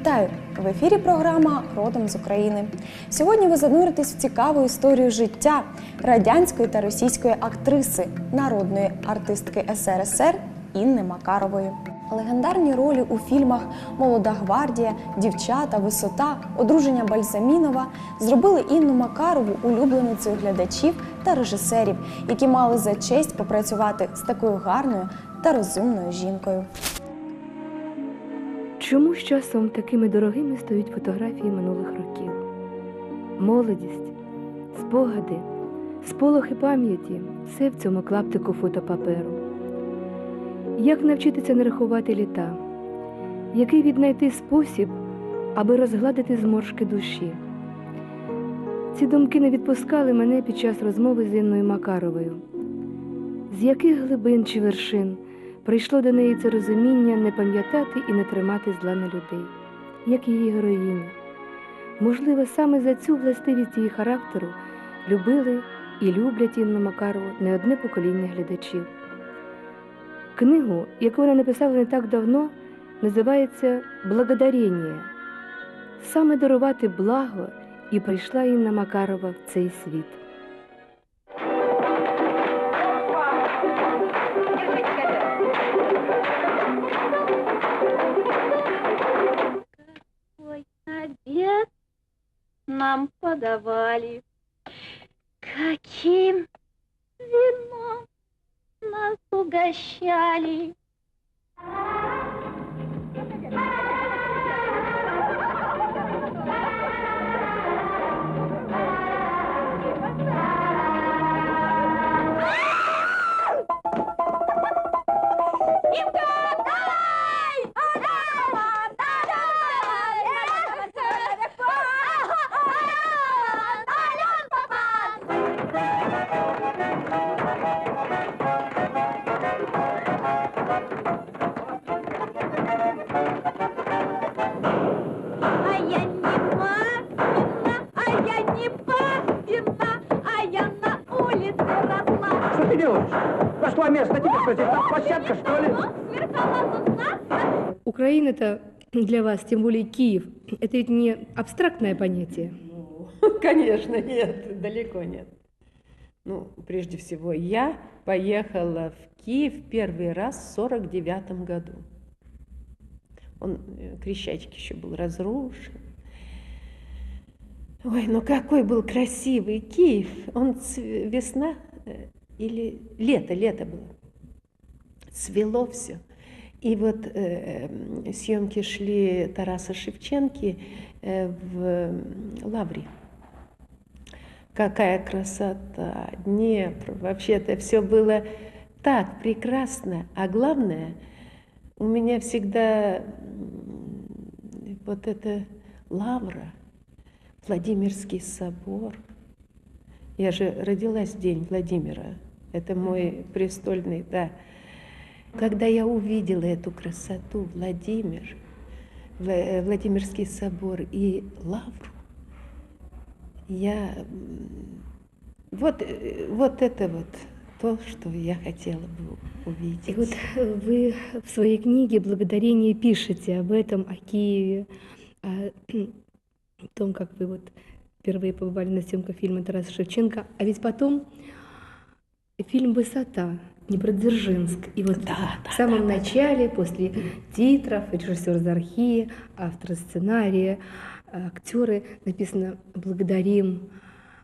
Вітаю! В ефірі програма Родом з України. Сьогодні ви зануритесь в цікаву історію життя радянської та російської актриси, народної артистки СРСР Інни Макарової. Легендарні ролі у фільмах Молода гвардія, Дівчата, Висота, Одруження Бальзамінова зробили Інну Макарову улюбленицею глядачів та режисерів, які мали за честь попрацювати з такою гарною та розумною жінкою. Чому з часом такими дорогими стають фотографії минулих років? Молодість, спогади, сполохи пам'яті все в цьому клаптику фотопаперу. Як навчитися не рахувати літа? Який віднайти спосіб, аби розгладити зморшки душі? Ці думки не відпускали мене під час розмови з Інною Макаровою. З яких глибин чи вершин прийшло до неї це розуміння не пам'ятати і не тримати зла на людей, як її героїні. Можливо, саме за цю властивість її характеру любили і люблять Інну Макарову не одне покоління глядачів. Книгу, яку вона написала не так давно, називається Благодарення. Саме дарувати благо і прийшла Інна Макарова в цей світ. Нам подавали. Каким вином нас угощали. Делаешь? Нашла место, тебе что, здесь там площадка, что ли? Ну. Украина-то для вас, тем более Киев, это ведь не абстрактное понятие. Конечно, нет, далеко нет. Ну, прежде всего, я поехала в Киев первый раз в 49 году. Он, э, Крещатик еще был разрушен. Ой, ну какой был красивый Киев. Он весна э, или лето, лето было. Цвело все. И вот э, м, съемки шли Тараса Шевченки э, в Лавре. Какая красота, Днепр. Вообще это все было так прекрасно. А главное, у меня всегда вот это Лавра, Владимирский собор. Я же родилась в день Владимира. Это мой престольный, да. Когда я увидела эту красоту, Владимир, Вла- э, Владимирский собор и Лавру, я вот, э, вот это вот то, что я хотела бы увидеть. И вот э, вы в своей книге «Благодарение» пишете об этом, о Киеве, о том, как вы вот впервые побывали на съемках фильма Тараса Шевченко, а ведь потом фильм «Высота», Днепродзержинск. И вот Да, в самом начале, после титров, режиссер Зархи, автор сценария, актеры, написано «Благодарим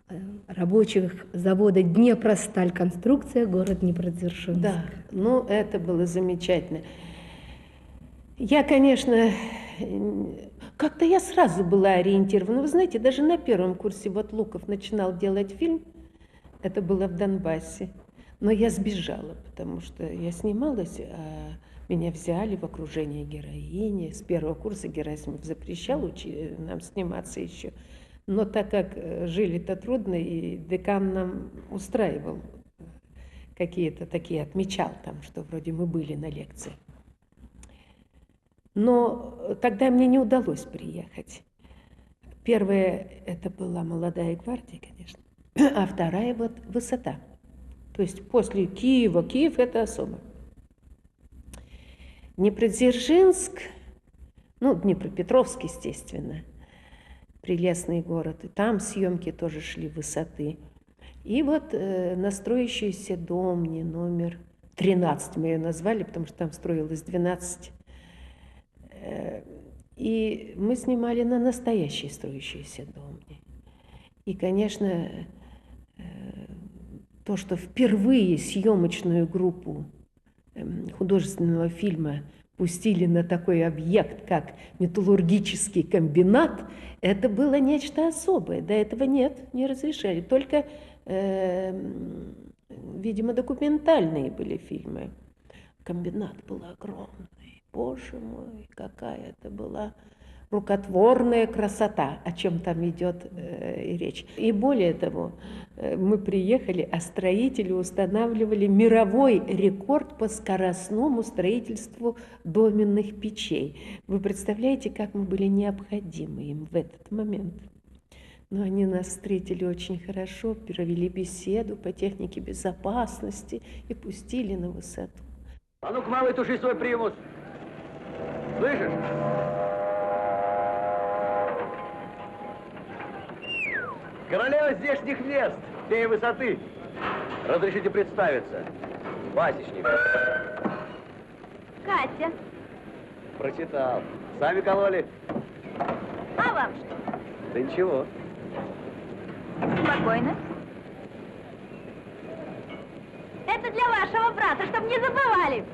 э, рабочих завода Днепросталь конструкция, город Днепродзержинск». Да, ну это было замечательно. Я, конечно, как-то я сразу была ориентирована. Вы знаете, даже на первом курсе вот Луков начинал делать фильм, это было в Донбассе, но я сбежала, потому что я снималась, а меня взяли в окружение героини. С первого курса Герасимов запрещал учи- нам сниматься еще. Но так как э, жили-то трудно, и декан нам устраивал какие-то такие, отмечал там, что вроде мы были на лекции. Но тогда мне не удалось приехать. Первая это была молодая гвардия, конечно, а вторая вот высота. То есть после Киева, Киев это особо. Днепродзержинск Ну, Днепропетровск, естественно, прелестный город. И там съемки тоже шли высоты. И вот э, на строящийся дом, не номер 13 мы ее назвали, потому что там строилось 12. Э, и мы снимали на настоящий строящийся дом. И, конечно, э, то, что впервые съемочную группу эм, художественного фильма пустили на такой объект, как металлургический комбинат, это было нечто особое. До этого нет, не разрешали. Только, э, видимо, документальные были фильмы. Комбинат был огромный. Боже мой, какая это была рукотворная красота, о чем там идет э, речь. И более того, э, мы приехали, а строители устанавливали мировой рекорд по скоростному строительству доменных печей. Вы представляете, как мы были необходимы им в этот момент? Но они нас встретили очень хорошо, провели беседу по технике безопасности и пустили на высоту. А ну-ка, малый, туши свой примус. Слышишь? Королева здешних мест, фея высоты. Разрешите представиться. Пасечник. Катя, Прочитал. Сами кололи? а вам что? Да ничего. Спокойно. Это для вашего брата, чтобы не забывали.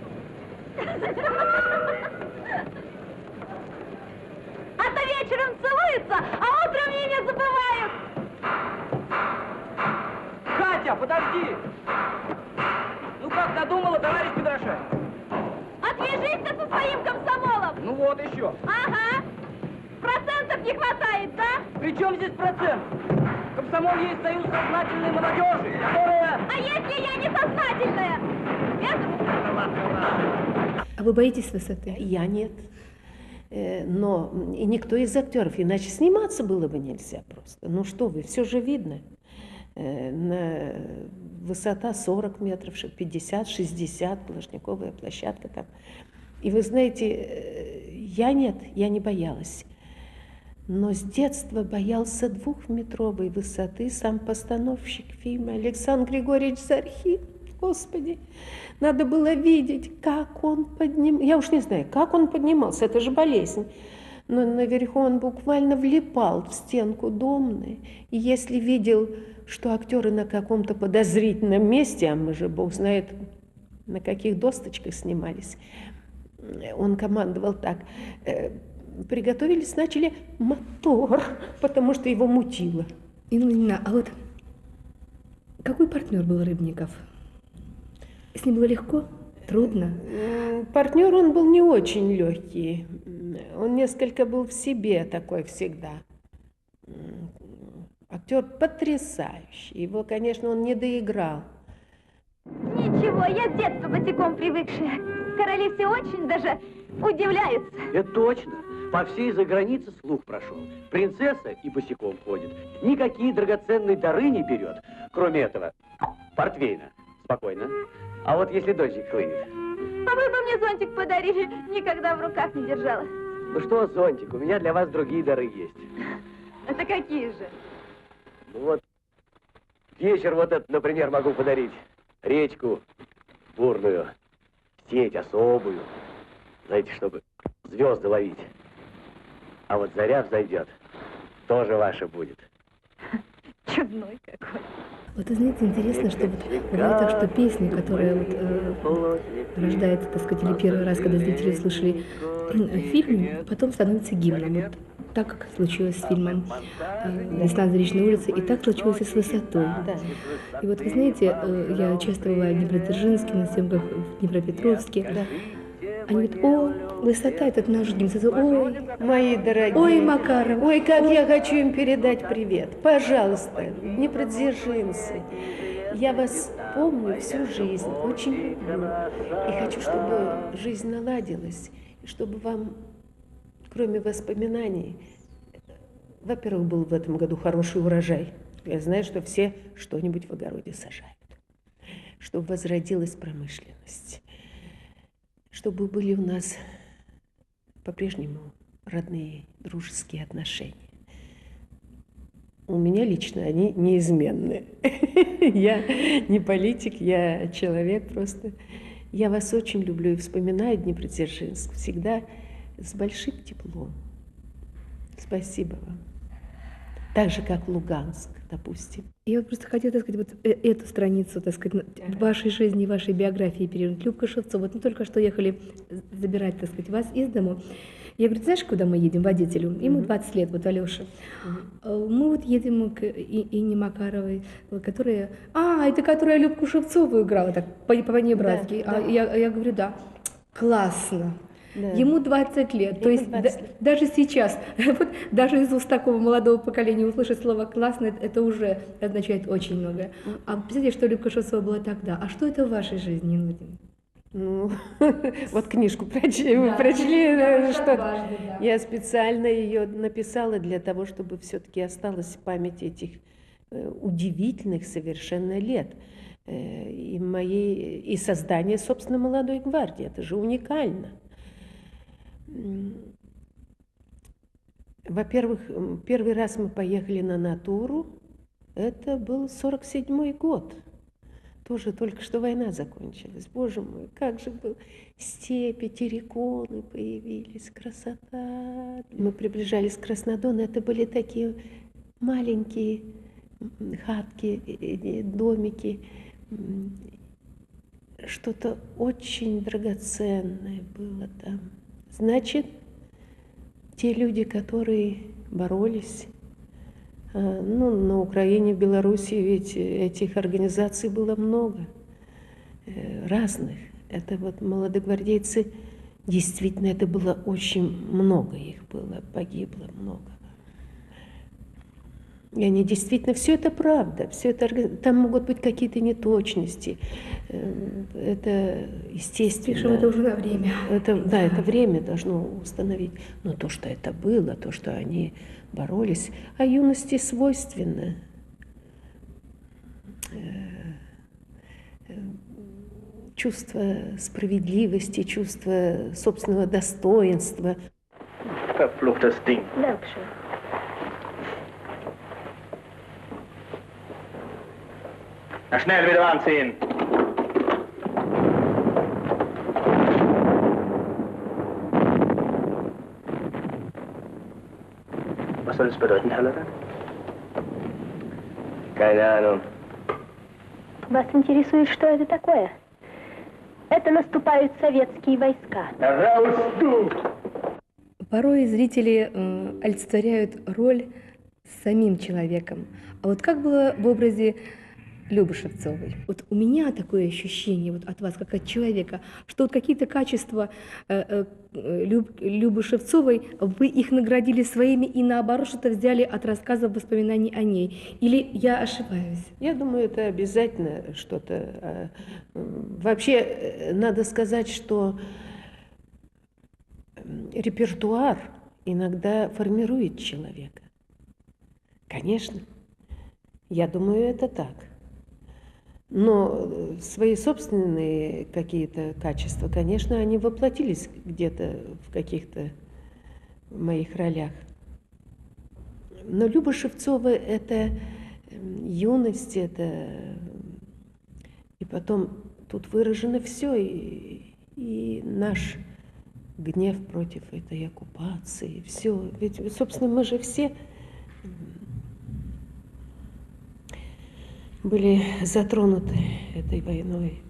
А то вечером целуются, а утром не забывают. Катя, подожди! Ну как надумала, товарищ Петраша? Отвяжись ты со своим комсомолом. Ну вот еще. Ага. Процентов не хватает, да? При чем здесь процент? Комсомол есть союз сознательной молодежи, которая... А если я несознательная? Это... А вы боитесь высоты? Я нет. Э, Но и никто из актеров, иначе сниматься было бы нельзя просто. Ну что вы, все же видно. Э, На высота 40 метров, 50, 60, плашниковая площадка там. И вы знаете, э, я нет, я не боялась. Но с детства боялся двухметровой высоты сам постановщик фильма Александр Григорьевич Зархи. Господи, надо было видеть, как он подним... Я уж не знаю, как он поднимался, это же болезнь. Но наверху он буквально влипал в стенку домны. И если видел, что актеры на каком-то подозрительном месте, а мы же, бог знает, на каких досточках снимались, он командовал так, э, приготовились, начали мотор, потому что его мутило. Инна Владимировна, а вот какой партнер был Рыбников? С ним было легко? Трудно? Партнер он был не очень легкий. Он несколько был в себе такой всегда. Актер потрясающий. Его, конечно, он не доиграл. Ничего, я с детства босиком привыкшая. Короли все очень даже удивляются. Это точно. По всей загранице слух прошел. Принцесса и босиком ходит. Никакие драгоценные дары не берет. Кроме этого, портвейна. Спокойно. А вот если дождик хлынет. А вы бы мне зонтик подарили, никогда в руках не держала. Ну что, зонтик, у меня для вас другие дары есть. Это какие же? Ну вот, вечер вот этот, например, могу подарить. Речку бурную, сеть особую. Знаете, чтобы звезды ловить. А вот заря взойдет, тоже ваша будет. Чудной какой. Вот знаете, интересно, что вот бывает так, что песня, которая вот, э, рождается, так сказать, или первый раз, когда зрители слышали э, фильм, потом становится гимном. Вот так, как случилось с фильмом э, «Весна на Заречной улице», и так случилось и с «Высотой». Да. И вот вы знаете, э, я часто бываю в Днепродзержинске, на съемках в Днепропетровске. Они говорят, о, высота, этот наш гимн. Ой, Мои дорогие. Ой, Макаров. Ой, как я хочу им передать привет. Пожалуйста, не продержимся. Я вас помню всю жизнь, очень люблю. И хочу, чтобы жизнь наладилась, и чтобы вам, кроме воспоминаний, во-первых, был в этом году хороший урожай. Я знаю, что все что-нибудь в огороде сажают. Чтобы возродилась промышленность. Чтобы были у нас по-прежнему родные, дружеские отношения. У меня лично они неизменны. Я не политик, я человек просто. Я вас очень люблю и вспоминаю Днепродзержинск всегда с большим теплом. Спасибо вам. Так же, как Луганск, допустим. Я вот просто хотела, так сказать, вот э- эту страницу, так сказать, вашей жизни, вашей биографии перевернуть. Любка Шевцова, вот мы только что ехали забирать, так сказать, вас из дому. Я говорю, знаешь, куда мы едем, водителю? Ему 20 лет, вот Алёша. Э, Мы вот едем к И- Инне Макаровой, э, которая... А, это которая Любку Шевцову играла, так, по- по-небратски. Да, а да. я, я говорю, да, классно. Да. Ему 20 лет. То Ему есть 20 да- даже сейчас, вот даже из уст такого молодого поколения услышать слово «классно» это, уже означает очень многое. А представляете, что Любка Шевцова была тогда? А что это в вашей жизни, Инна Владимировна? Ну, вот книжку прочли, Да. прочли, Да, э, что важно, да. я специально ее написала для того, чтобы все-таки осталась в памяти этих э, удивительных совершенно лет Э, и моей и создание, собственно, молодой гвардии. Это же уникально. Во-первых, первый раз мы поехали на натуру. Это был 47 год. Тоже только что война закончилась. Боже мой, как же был степи, терриконы появились, красота. Мы приближались к Краснодону, это были такие маленькие хатки, э, э, домики, м, что-то очень драгоценное было там. Значит, те люди, которые боролись, а, ну, на Украине, Белоруссии ведь этих организаций было много, э, разных. Это вот молодогвардейцы, действительно, это было очень много их было, погибло много. И они действительно, все это правда, все это, там могут быть какие-то неточности, э, это естественно. Пишем это уже на время. Это, да, это время должно установить. Но то, что это было, то, что они боролись, а юности свойственно э, э, чувство справедливости, чувство собственного достоинства. Verfluchtes Ding. Dankeschön. Na schnell wieder anziehen. Was soll das bedeuten, Herr Lötter? Keine Ahnung. Вас интересует, что это такое? Это наступают советские войска. Du! Порой зрители э, олицетворяют роль с самим человеком. А вот как было в образе Любы Шевцовой? Вот у меня такое ощущение вот от вас, как от человека, что вот какие-то качества э, э, Люб- Любы Шевцовой, вы их наградили своими и наоборот что-то взяли от рассказов, воспоминаний о ней. Или я ошибаюсь? Я думаю, это обязательно что-то. э, Вообще, э, надо сказать, что репертуар иногда формирует человека. Конечно, я думаю, это так. Но э, свои собственные какие-то качества, конечно, они воплотились где-то в каких-то моих ролях. Но Люба Шевцова – это м, юность, это и потом тут выражено все, и, и наш гнев против этой оккупации, все. Ведь, собственно, мы же все были затронуты этой войной.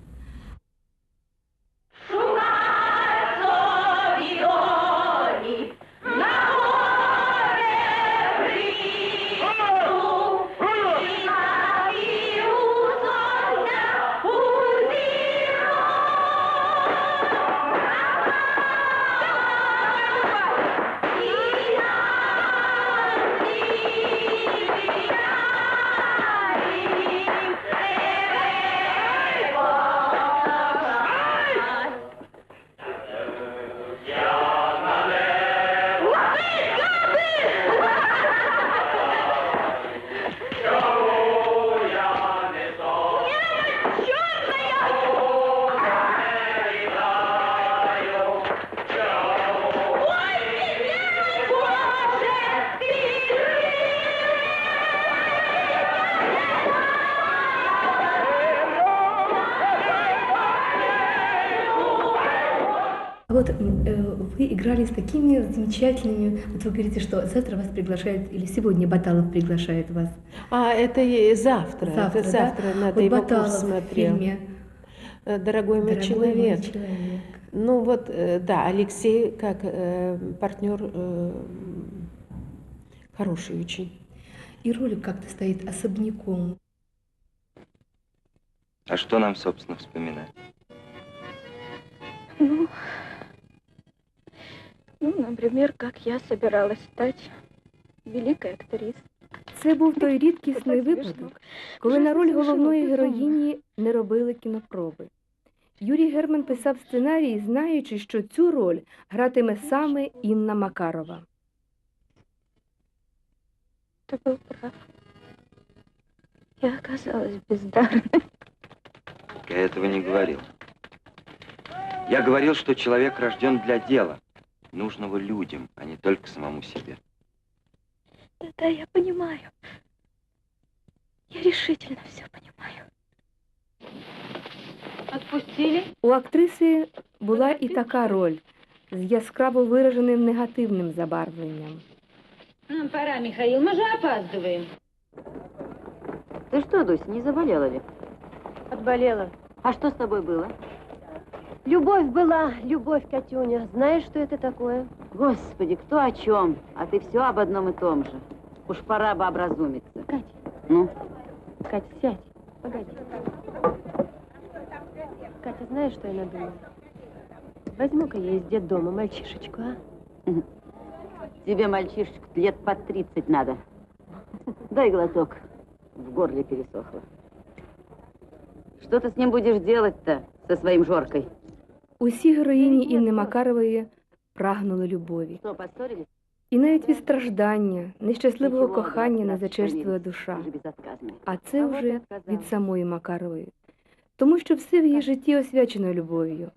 Вот э, вы играли с такими замечательными, вот вы говорите, что завтра вас приглашают, или сегодня Баталов приглашает вас. А это и завтра. Завтра, это да? завтра надо вот его Баталов курс в смотрел. фильме Э, Дорогой мой «Дорогой человек. мой человек». Ну вот, э, да, Алексей как э, партнер э, хороший очень. И ролик как-то стоит особняком. А что нам, собственно, вспоминать? Ну, ну, например, как я собиралась стать великой актрисой. Це був той рідкісний Отак смішно. випадок, коли Вже на роль смішно, головної безумно. героїні не робили кінопроби. Юрій Герман писав сценарій, знаючи, що цю роль гратиме саме Інна Макарова. Ты был прав. Я оказалась бездарной. Я этого не говорил. Я говорил, что человек рожден для дела, нужного людям, а не только самому себе. Да-да, я понимаю. Я решительно все понимаю. Отпустили? У актриси була і така роль з яскраво вираженим негативним забарвленням. Нам пора, Михаил, мы же опаздываем. Ты что, Дуся, не заболела ли? Отболела. А что с тобой было? Любовь была, любовь, Катюня. Знаешь, что это такое? Господи, кто о чем? А ты все об одном и том же. Уж пора бы образумиться. Катя, Ну, Катя, сядь. Погоди. Катя, знаешь, что я надумала? Возьму-ка я из детдома мальчишечку, а? тебе, мальчишечка, лет под 30 надо. Дай глоток. В горле пересохло. Что ты с ним будешь делать-то, со своим Жоркой? Усі героїні Інни Макарової прагнули любові. Что, поссорились? І навіть від страждання, нещасливого Ничего, кохання не брат, зачерствує поверь, душа. ты же безотказная. А це А от вже отказала. від самої Макарової. Тому що все в її житті освячено любов'ю.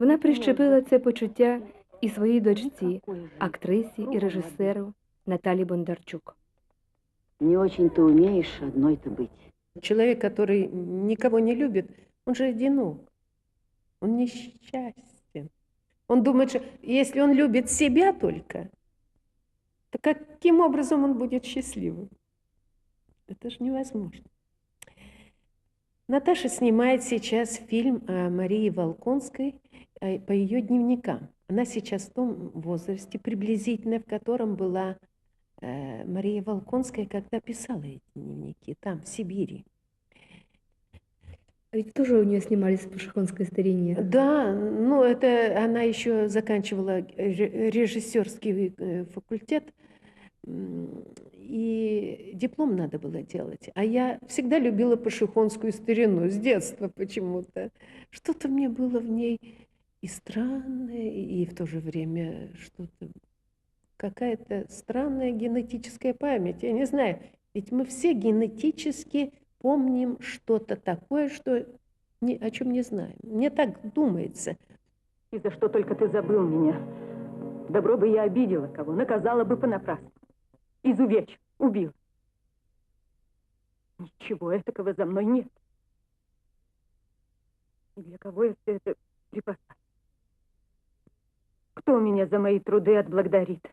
Вона прищепила це почуття і своїй дочці, Какой же актрисі і режисеру Наталі Бондарчук. Не очень ты умеешь одной-то быть. Человек, который никого не любит, он же одинок. Он несчастен. Он думает, что если он любит себя только, то каким образом он будет счастливым? Это же невозможно. Наташа снимает сейчас фильм о Марии Волконской э, по ее дневникам. Она сейчас в том возрасте, приблизительно в котором была э, Мария Волконская, когда писала эти дневники, там, в Сибири. Ведь тоже у нее снимались в Пашихонской старине. Да, ну это она еще заканчивала ре- режиссерский э, факультет, и диплом надо было делать. А я всегда любила пашихонскую старину с детства почему-то. Что-то мне было в ней и странное, и в то же время что-то какая-то странная генетическая память. Я не знаю, ведь мы все генетически помним что-то такое, что ни, о чем не знаем. Мне так думается. И за что только ты забыл меня? Добро бы я обидела кого, наказала бы понапрасну. Изувечь, убил. Ничего этакого за мной нет. И для кого я все это припасаю? Кто меня за мои труды отблагодарит?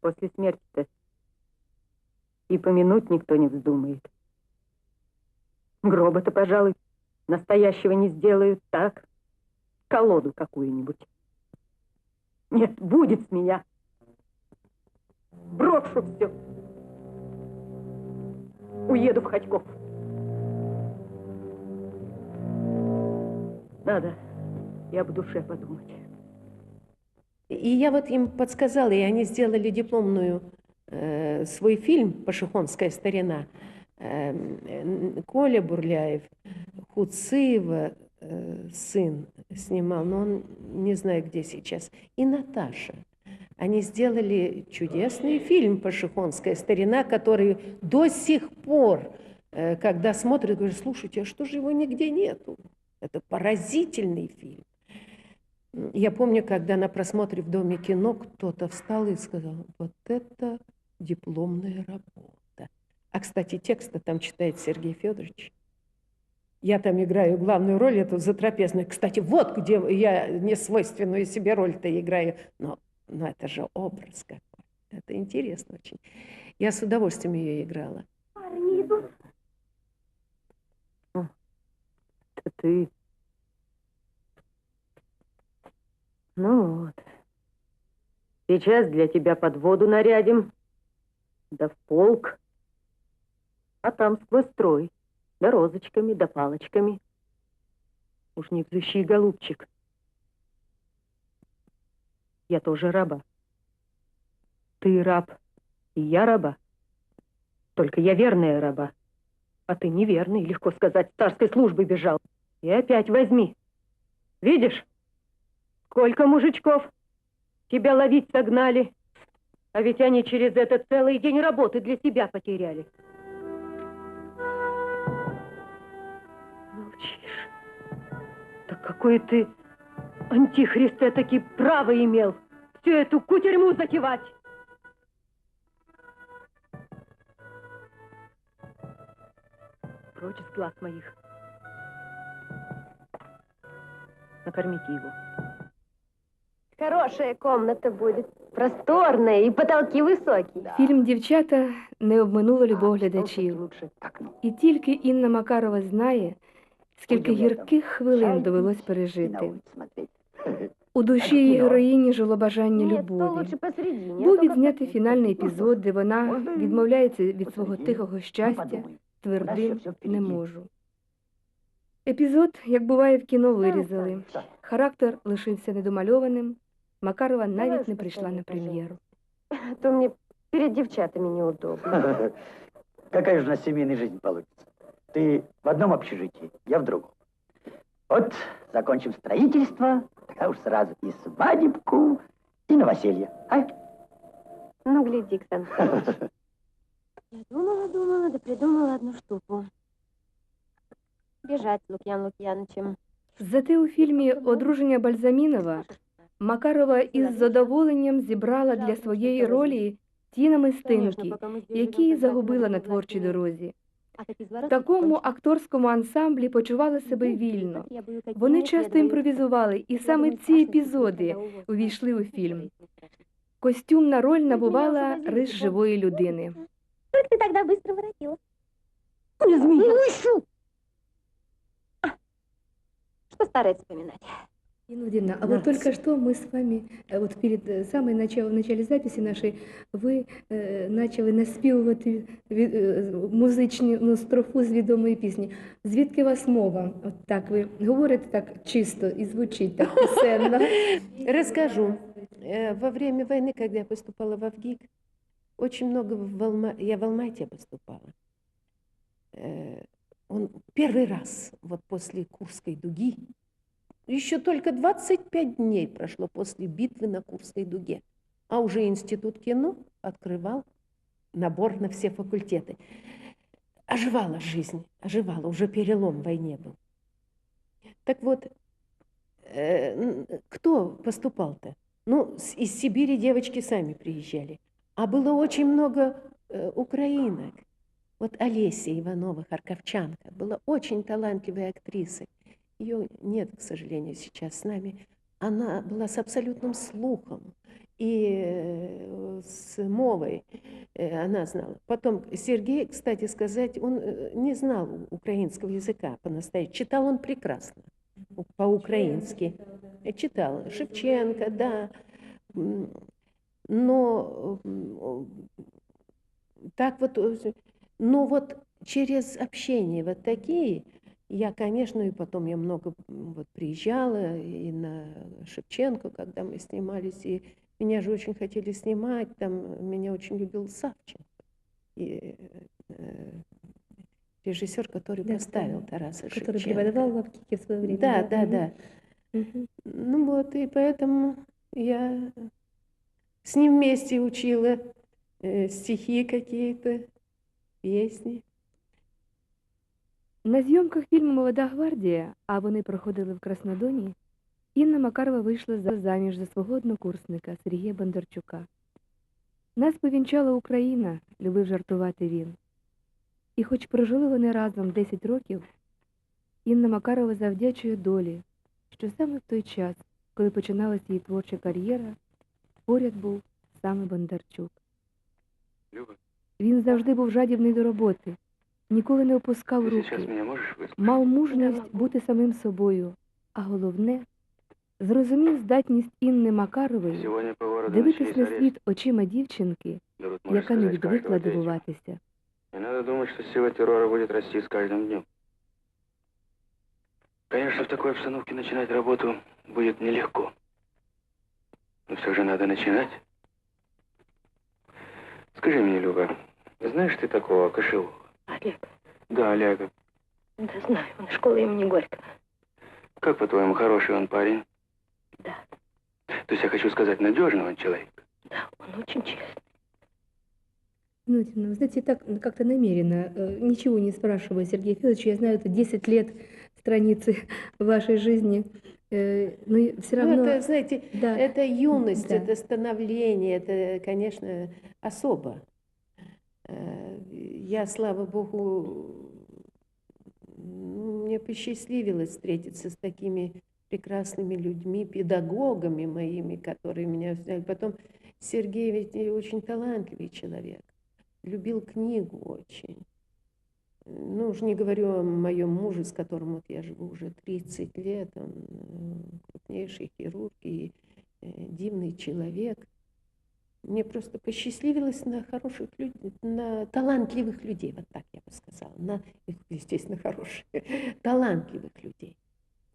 После смерти-то и помянуть никто не вздумает. Гроба-то, пожалуй, настоящего не сделают, так? Колоду какую-нибудь. Нет, будет с меня. Брошу все. Уеду в Ходьков. Надо и об душе подумать. И я вот им подсказала, и они сделали дипломную э, свой фильм «Пашихонская старина». Э, Коля Бурляев, Хуцива, э, сын снимал, но он не знаю, где сейчас. И Наташа. Они сделали чудесный фильм «Пашихонская старина», который до сих пор, э, когда смотрят, говорят, слушайте, а что же его нигде нету? Это поразительный фильм. Я помню, когда на просмотре в Доме кино кто-то встал и сказал, вот это дипломная работа. А, кстати, текста там читает Сергей Федорович. Я там играю главную роль, эту затрапезную. Кстати, вот где я несвойственную себе роль-то играю. Но, но это же образ какой. Это интересно очень. Я с удовольствием ее играла. Парни идут. Это ты. Ну вот. Сейчас для тебя под воду нарядим. Да в полк. А там сквозь строй. Да розочками, да палочками. Уж не взыщи, голубчик. Я тоже раба. Ты раб, и я раба. Только я верная раба. А ты неверный, легко сказать, с царской службы бежал. И опять возьми. Видишь, сколько мужичков тебя ловить согнали. А ведь они через это целый день работы для себя потеряли. Молчишь. Так какой ты антихрист таки право имел всю эту кутерьму затевать. Прочь из глаз моих. Накормите его. Хорошая комната будет, просторная і потолки високі. Фільм Дівчата не обминуло любов глядачів. І тільки Інна Макарова знає, скільки гірких хвилин довелось пережити. У душі її героїні жило бажання любові. Був відзнятий фінальний епізод, де вона відмовляється від свого тихого щастя, твердим не можу. Епізод, як буває в кіно, вирізали. Характер лишився недомальованим. Макарова навіть не прийшла на прем'єру. То мне перед девчатами неудобно. Какая же у нас семейная жизнь получится? Ты в одном общежитии, я в другом. Вот закончим строительство, тогда уж сразу и свадебку, и новоселье. А? Ну, гляди, Ксан. Я думала, думала, да придумала одну штуку. Бежать с Лукьян Лукьяновичем. Зате у фільмі Одруження Бальзамінова Макарова із задоволенням зібрала для своєї ролі ті намистинки, які загубила на творчій дорозі. В такому акторському ансамблі почували себе вільно. Вони часто імпровізували, і саме ці епізоди увійшли у фільм. Костюмна роль набувала рис живої людини. Как ты тогда быстро воротила? Ну, ищу! Что старое вспоминать? Инна Владимировна, а вот только что мы с вами, э, вот перед э, самой начало, в начале записи нашей, ви е, почали наспівувати ві- е, музичні ну, строфу з відомої пісні. Звідки вас мова? От так ви говорите так чисто і звучить так пісенно. Расскажу. Э, Во время войны, когда я поступала в Авгик, очень много в Алма... я в Алмате поступала. Э, Он первый раз, вот после Курской дуги, еще только 25 дней прошло после битвы на Курской дуге, а уже Институт кино открывал набор на все факультеты. Оживала жизнь, оживала, уже перелом в войне был. Так вот, э, кто поступал-то? Ну, из Сибири девочки сами приезжали. А было очень много э, украинок. Вот Олеся Иванова, харьковчанка, была очень талантливой актрисой. Ее нет, к сожалению, сейчас с нами. Она была с абсолютным слухом и э, с мовой э, она знала. Потом Сергей, кстати сказать, он э, не знал украинского языка по-настоящему. Читал он прекрасно по-украински. Читал Шевченко, да. Но так вот, но вот через общение вот такие, я, конечно, и потом я много вот приезжала и на Шевченко, когда мы снимались, и меня же очень хотели снимать, там меня очень любил Савченко. И э, режиссер, который Да, поставил да. Тараса Который Шевченко. преподавал в Авгике в свое время. Да, да, Мгм. да. Мгм. Ну вот, и поэтому я с ним вместе учила э, стихи какие-то, песни. На зйомках фільму Молода гвардія, а вони проходили в Краснодоні, Інна Макарова вийшла заміж за свого однокурсника Сергія Бондарчука. Нас повінчала Україна, любив жартувати він. І хоч прожили вони разом 10 років, Інна Макарова завдячує долі, що саме в той час, коли починалася її творча кар'єра, поряд був саме Бондарчук. Люба, Він завжди був жадібний до роботи, ніколи не опускав ты сейчас руки, меня можешь выслушать? мав мужність бути самим собою, а головне, зрозумів здатність Інни Макарової Сегодня по городу дивитись начались на аресты. світ очима дівчинки, Берут, можно яка не сказать, відвикла каждого третьего. дивуватися. Не надо думать, что сила террора будет расти с каждым днем. Конечно, в такой обстановке начинать работу будет нелегко. Но все же надо начинать. Скажи мне, Люба, знаешь ты такого Кошевого? Олег, Да, Олега. да знаю, он из школы имени Горького. Как, по-твоему, хороший он парень? Да. То есть я хочу сказать, надежный он человек? Он очень честный. Ну, вы знаете, так ну, как-то намеренно, э, ничего не спрашивая Сергея Федоровича, я знаю, это 10 лет страницы вашей жизни, э, но все равно... Ну, это, знаете, да, это юность, да. это становление, это, конечно, особо. Я, слава богу, ну, мне посчастливилось встретиться с такими прекрасными людьми, педагогами моими, которые меня взяли. Потом Сергей ведь очень талантливый человек, любил книгу очень. Ну, уж не говорю о моем муже, с которым вот я живу уже 30 лет. Он крупнейший хирург и э, дивный человек. Мне просто посчастливилось на хороших людей, на талантливых людей, вот так я бы сказала. На, естественно, хороших, талантливых людей.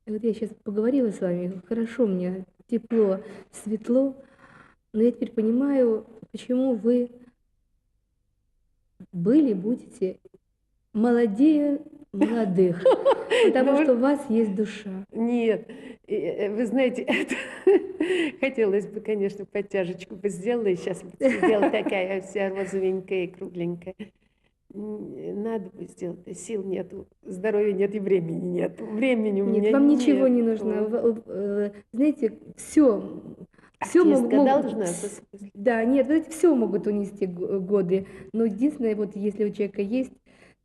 Вот я сейчас поговорила с вами, хорошо мне, тепло, светло, но я теперь понимаю, почему вы были, будете молодее молодых, потому Ну, что у вас есть душа. Нет, э, вы знаете, это хотелось бы, конечно, подтяжечку бы сделала, и сейчас сидела такая вся розовенькая и кругленькая. Надо бы сделать, сил нету, здоровья нет и времени нет. Времени у меня Нет, вам ничего не нужно. Э, Знаете, все, все Артистка должна, Да, нет, вот все могут унести годы. Но единственное, вот если у человека есть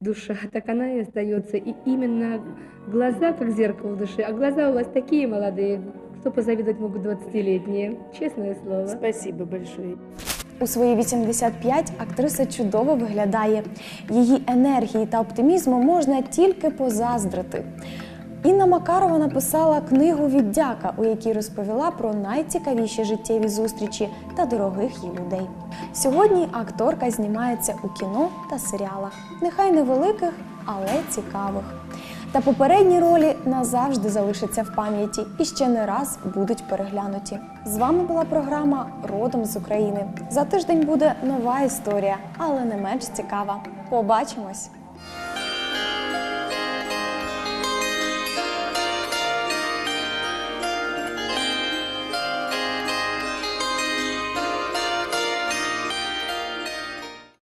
душа, так она и остается. И именно глаза, как зеркало в душе, а глаза у вас такие молодые, что позавидовать могут 20-летние. Честное слово. Спасибо большое. У свої 85 актриса чудово виглядає. Її енергії та оптимізму можна тільки позаздрити. Інна Макарова написала книгу Віддяка, у якій розповіла про найцікавіші життєві зустрічі та дорогих їй людей. Сьогодні акторка знімається у кіно та серіалах, нехай невеликих, але цікавих. Та попередні ролі назавжди залишаться в пам'яті і ще не раз будуть переглянуті. З вами була програма Родом з України. За тиждень буде нова історія, але не менш цікава. Побачимось!